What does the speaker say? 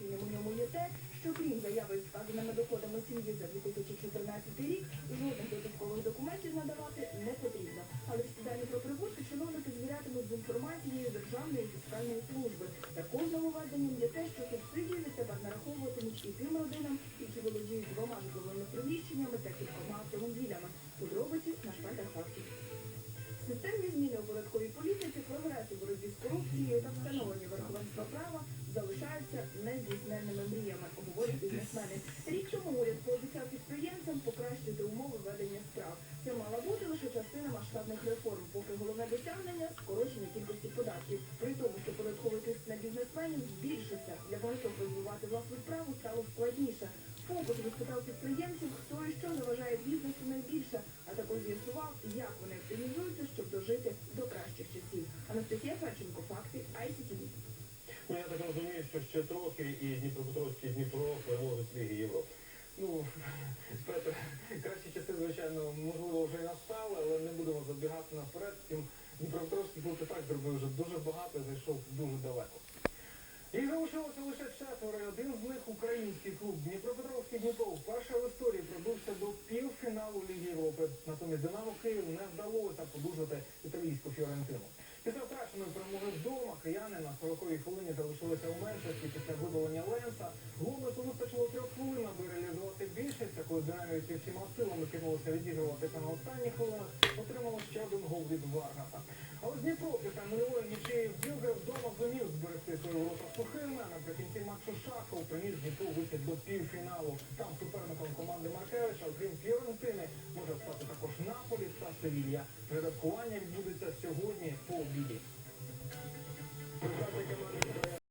У ньому є те, що крім заяви з вказаними доходами сім'ї за 2014 рік, жодних додаткових документів надавати не потрібно. Але в дані про прибутки чиновники звірятимуть з інформацією Державної фіскальної служби. Також нововведенням є те, що субсидії відтепер нараховуватимуть і тим родинам, які володіють двома житловими приміщеннями та кількома автомобілями. Подробиці на шпальтах фактів. Системні зміни у податковій політиці, прогрес у боротьбі з корупцією та встановлення верховенства права залишаються нездійсненними мріями, говорять бізнесмени. Рік тому уряд пообіцяв підприємцям покращити умови ведення справ. Це мала бути лише частина масштабних реформ, поки головне досягнення скорочення кількості податків. При тому, що податковий тиск на бізнесменів збільшився. Для багатьох розвивати власну справу стало складніше. Фокус розпитав підприємців, хто і що заважає бізнесу найбільше, а також з'ясував, як вони оптимізуються, щоб дожити до кращих часів. Анастасія Федченко, факти ICTV. Ну, я так розумію, що ще трохи і Дніпропетровський і Дніпро переможуть Ліги Європи. Ну, Петр, кращі часи, звичайно, можливо, вже і настали, але не будемо забігати наперед. Втім, Дніпропетровський клуб і так зробив вже дуже багато і зайшов дуже далеко. Їх залишилося лише четверо, і один з них український клуб Дніпропетровський Дніпро вперше в історії пробився до півфіналу Ліги Європи. Натомість Динамо Київ не вдалося подужати італійську Фіорентину. Після втраченої перемоги вдома кияни на 40-й хвилині залишилися у меншості після видалення Ленса. Більшість, всіма силами кинулися відігрувати на останніх хвилинах отримало ще один гол від Варгаса. Але Дніпро після нульової нічиї в Дюге вдома зумів зберегти свої ворота сухими. Наприкінці матчу Шахов приніс Дніпро вихід до півфіналу. Там суперником команди Маркевича, окрім Фіорентини, може стати також Наполі та Севілья. Жеребкування відбудеться сьогодні по обіді.